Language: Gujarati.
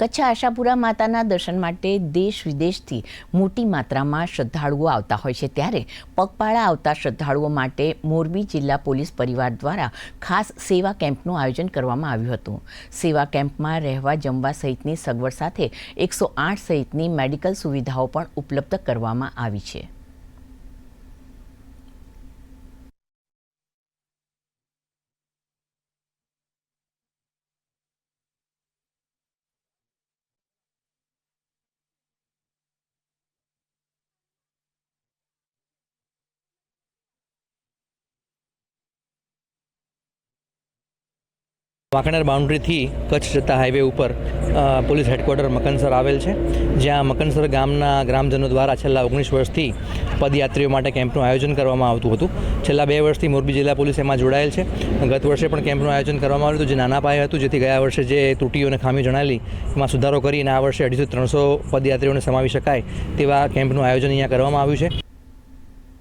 કચ્છ આશાપુરા માતાના દર્શન માટે દેશ વિદેશથી મોટી માત્રામાં શ્રદ્ધાળુઓ આવતા હોય છે. ત્યારે પગપાળા આવતા શ્રદ્ધાળુઓ માટે મોરબી જિલ્લા પોલીસ પરિવાર દ્વારા ખાસ સેવા કેમ્પનું આયોજન કરવામાં આવ્યું હતું. સેવા કેમ્પમાં રહેવા જમવા સહિતની સગવડ સાથે એકસો આઠ સહિતની મેડિકલ સુવિધાઓ પણ ઉપલબ્ધ કરવામાં આવી છે. વાંકણેર બાઉન્ડ્રીથી કચ્છ જતા હાઈવે ઉપર પોલીસ હેડક્વાર્ટર મકનસર આવેલ છે, જ્યાં મકનસર ગામના ગ્રામજનો દ્વારા છેલ્લા ઓગણીસ વર્ષથી પદયાત્રીઓ માટે કેમ્પનું આયોજન કરવામાં આવતું હતું. છેલ્લા બે વર્ષથી મોરબી જિલ્લા પોલીસ એમાં જોડાયેલ છે. ગત વર્ષે પણ કેમ્પનું આયોજન કરવામાં આવ્યું હતું, જે નાના પાયે હતું, જેથી ગયા વર્ષે જે ત્રુટીઓ અને ખામી જણાયેલી, એમાં સુધારો કરીને આ વર્ષે અઢીસો ત્રણસો પદયાત્રીઓને સમાવી શકાય તેવા કેમ્પનું આયોજન અહીંયા કરવામાં આવ્યું છે.